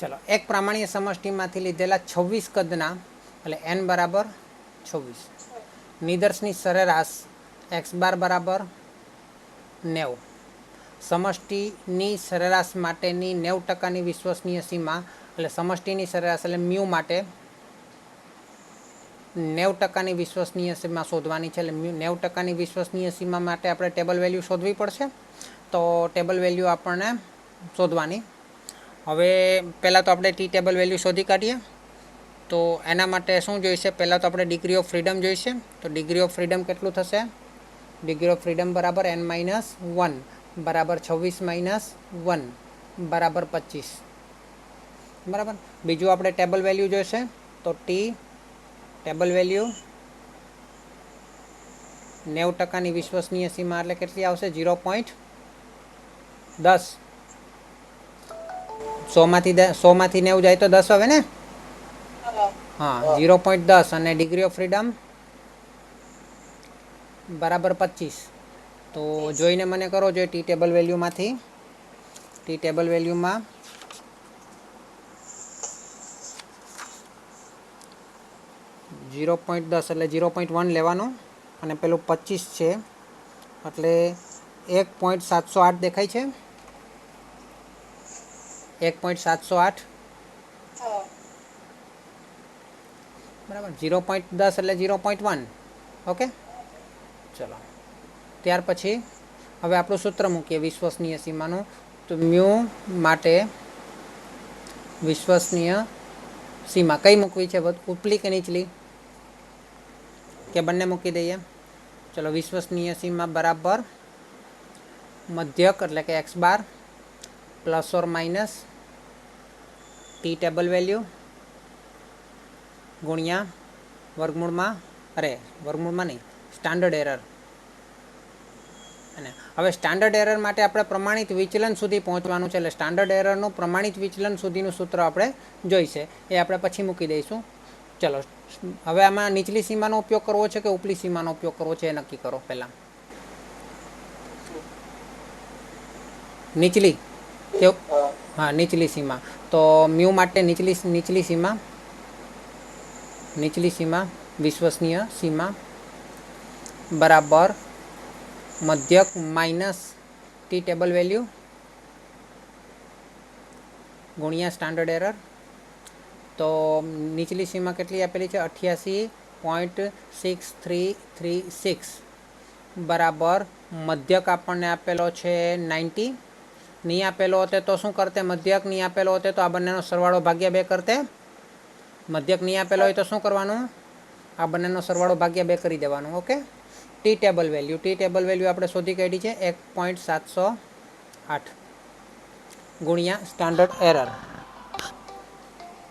ચલો, એક પ્રામાણ્ય સમષ્ટિમાંથી લીધેલા છવ્વીસ કદના, એટલે એન બરાબર છવ્વીસ. નિદર્શની સરેરાશ એક્સ બાર બરાબર નેવું. સમષ્ટિની સરેરાશ માટેની નેવું ટકાની વિશ્વસનીય સીમા, એટલે સમષ્ટિની સરેરાશ, એટલે મ્યુ માટે નેવું ટકાની વિશ્વસનીય સીમા શોધવાની છે, એટલે નેવું ટકાની વિશ્વસનીય સીમા માટે આપણે ટેબલ વેલ્યુ શોધવી પડશે. તો ટેબલ વેલ્યુ આપણને શોધવાની હવે પહેલાં તો આપણે ટી ટેબલ વેલ્યુ શોધી કાઢીએ. તો એના માટે શું જોઈશે? પહેલાં તો આપણે ડિગ્રી ઓફ ફ્રીડમ જોઈશે. તો ડિગ્રી ઓફ ફ્રીડમ કેટલું થશે? ડિગ્રી ઓફ ફ્રીડમ બરાબર એન માઇનસ વન બરાબર છવ્વીસ માઇનસ વન બરાબર પચીસ. બરાબર? બીજું આપણે ટેબલ વેલ્યુ જોઈશે. તો ટી ટેબલ વેલ્યુ નેવું ટકાની વિશ્વસનીય સીમા એટલે કેટલી આવશે? ઝીરો પોઈન્ટ દસ. સોમાંથી સોમાંથી નેવું જાય તો દસ આવે ને? હા ઝીરો પોઈન્ટ દસ અને ડિગ્રી ઓફ ફ્રીડમ બરાબર પચીસ. તો જોઈને મને કરો જોઈએ ટી ટેબલ વેલ્યુમાંથી. ટી ટેબલ વેલ્યુમાં ઝીરો પોઈન્ટ દસ એટલે ઝીરો પોઈન્ટ વન લેવાનું અને પેલું પચીસ છે. એટલે એક પોઈન્ટ સાતસો આઠ દેખાય છે. એક પોઈન્ટ સાતસો આઠ. બરાબર ઝીરો પોઈન્ટ દસ એટલે ઝીરો પોઈન્ટ વન. ઓકે? ચલો. ત્યાર પછી હવે આપણું સૂત્ર મૂકીએ વિશ્વસનીય સીમાનું. તો મ્યુ માટે વિશ્વસનીય સીમા કઈ મૂકવી છે? ઉપલી કે નીચલી? કે બંને મૂકી દઈએ? ચલો વિશ્વસનીય સીમા બરાબર મધ્યક એટલે કે x bar plus or minus t table value ગુણ્યા વર્ગમૂળમાં અરે વર્ગમૂળમાં નહીં સ્ટાન્ડર્ડ એરર અને હવે સ્ટાન્ડર્ડ એરર માટે આપણે પ્રમાણિત વિચલન સુધી પહોંચવાનું છે એટલે સ્ટાન્ડર્ડ એરરનું પ્રમાણિત વિચલન સુધીનું સૂત્ર આપણે જોઈશે. એ આપણે પછી મૂકી દઈશું. ચલો હવે આમાં નીચલી સીમાનો ઉપયોગ કરવો છે કે ઉપલી સીમાનો ઉપયોગ કરવો છે એ નક્કી કરો પહેલાં. નીચલી. કે હા નીચલી સીમા. તો મ્યુ માટે નીચલી નીચલી સીમા નીચલી સીમા, વિશ્વસનીય સીમા, બરાબર, મધ્યક માઇનસ ટી ટેબલ વેલ્યુ, ગુણ્યા સ્ટાન્ડર્ડ એરર. તો નીચલી સીમા કેટલી આપેલી છે? અઠ્યાસી point six three three six. બરાબર, મધ્યક આપણને આપેલો છે નાઇન્ટી. નહીં આપેલો હોતે તો શું કરતે? મધ્યક નહીં આપેલો હોતે તો આ બંનેનો સરવાળો ભાગ્યા બે કરતે. મધ્યક નહીં આપેલો હોય તો શું કરવાનું? આ બંનેનો સરવાળો ભાગ્યા બે કરી દેવાનું, okay? T table value. T table value આપણે શોધી કાઢી છે એક પોઈન્ટ સાતસો આઠ ગુણ્યા સ્ટાન્ડર્ડ એરર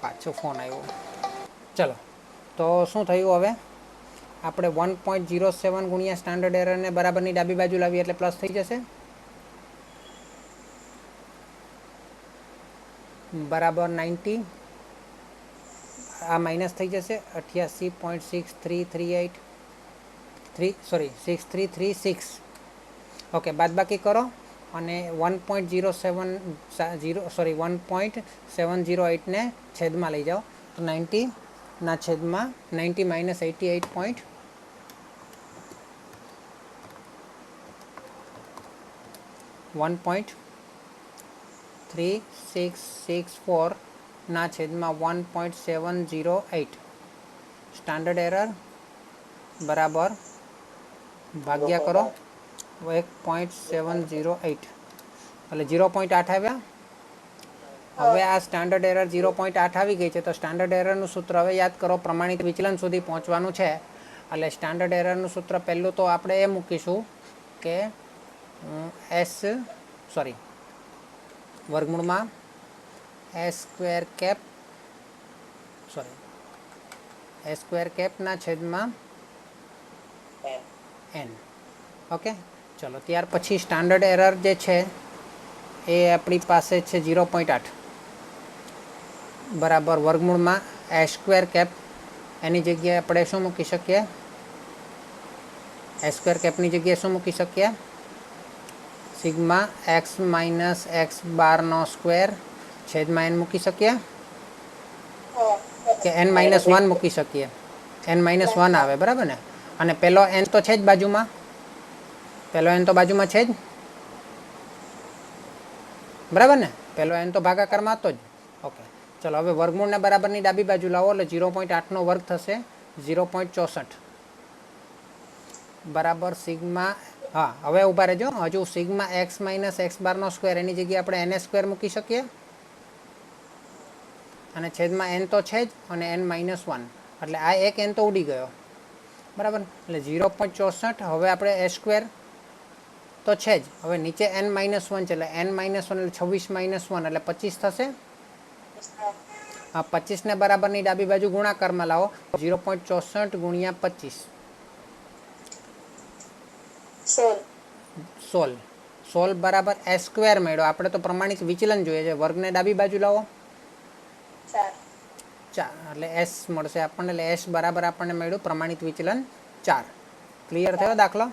પાછો ફોન આવ્યો. ચલો, તો શું થયું હવે? આપણે વન પોઈન્ટ જીરો સેવન ગુણ્યા સ્ટાન્ડર્ડ એરરને બરાબરની ડાબી બાજુ લાવીએ એટલે પ્લસ થઈ જશે. બરાબર નાઇન્ટી. આ માઇનસ થઈ જશે. અઠ્યાસી point six three three eight three sorry six three three six okay બાદબાકી કરો અને one point zero seven zero sorry one point seven zero એટને છેદમાં લઈ જાઓ. તો નાઇન્ટીના છેદમાં ninety minus eighty eight point one point three six six ફોરના છેદમાં one point seven zero eight standard error બરાબર. ભાગ્યા કરો. એક પોઈન્ટ સેવન જીરો એટ એટલે જીરો પોઈન્ટ આઠ આવ્યા? હવે આ સ્ટાન્ડર્ડ એરર જીરો પોઈન્ટ આઠ આવી ગઈ છે, તો સ્ટાન્ડર્ડ એરરનું સૂત્ર હવે યાદ કરો, પ્રમાણિત વિચલન સુધી પહોંચવાનું છે. એટલે સ્ટાન્ડર્ડ એરરનું સૂત્ર પહેલું તો આપણે એ મૂકીશું કે એસ સોરી વર્ગમૂળમાં s square cap sorry s square કેપના છેદમાં એન ઓકે ચલો, ત્યાર પછી સ્ટાન્ડર્ડ એરર જે છે, એ આપણી પાસે છે ઝીરો પોઈન્ટ આઠ. બરાબર વર્ગમૂળમાં એસ સ્ક્વેર કેપ એની જગ્યાએ આપણે શું મૂકી શકીએ? એસ સ્ક્વેર કેપની જગ્યાએ શું મૂકી શકીએ? સિગ્મા એક્સ માઇનસ એક્સ બારનો સ્ક્વેર છેદમાં એન મૂકી શકીએ? કે એન માઇનસ વન મૂકી શકીએ? એન માઇનસ વન આવે, બરાબર ને? અને પેલો એન તો છે જ બાજુમાં? પેલો એન તો બાજુમાં છે જ? બરાબર ને? પેલો એન તો ભાગાકારમાં હતો જ. ઓકે. ચલો, હવે વર્ગમૂળને બરાબરની ડાબી બાજુ લાવો, એટલે ઝીરો પોઈન્ટ આઠનો વર્ગ થશે. ઝીરો પોઈન્ટ ચોસઠ. બરાબર સિગ્મા હા, હવે ઊભા રહેજો. હજુ સિગ્મા એક્સ માઇનસ એક્સ બારનો સ્ક્વેર, એની જગ્યાએ આપણે એને સ્ક્વેર મૂકી શકીએ. અને છેદમાં એન તો છે જ અને એન માઇનસ વન. એટલે આ એક એન તો ઉડી ગયો. બરાબર? એટલે ઝીરો પોઈન્ટ ચોસઠ, હવે આપણે એ સ્ક્વેર તો છે જ. હવે નીચે એન માઇનસ વન છે, એટલે એન માઇનસ વન, એટલે છવ્વીસ માઇનસ વન, એટલે પચીસ થશે. હા, પચીસને બરાબરની ડાબી બાજુ ગુણાકારમાં લાવો. ઝીરો પોઈન્ટ ચોસઠ ગુણ્યા પચીસ. સોલ. સોલ. બરાબર એ સ્ક્વેર મેળવો. આપણે તો પ્રમાણિત વિચલન જોઈએ છે. વર્ગને ડાબી બાજુ લાવો. ચાર. ચાર. એટલે એસ મળશે આપણને. એટલે એસ બરાબર આપણને મળ્યું પ્રમાણિત વિચલન ચાર. ક્લિયર થયો દાખલો?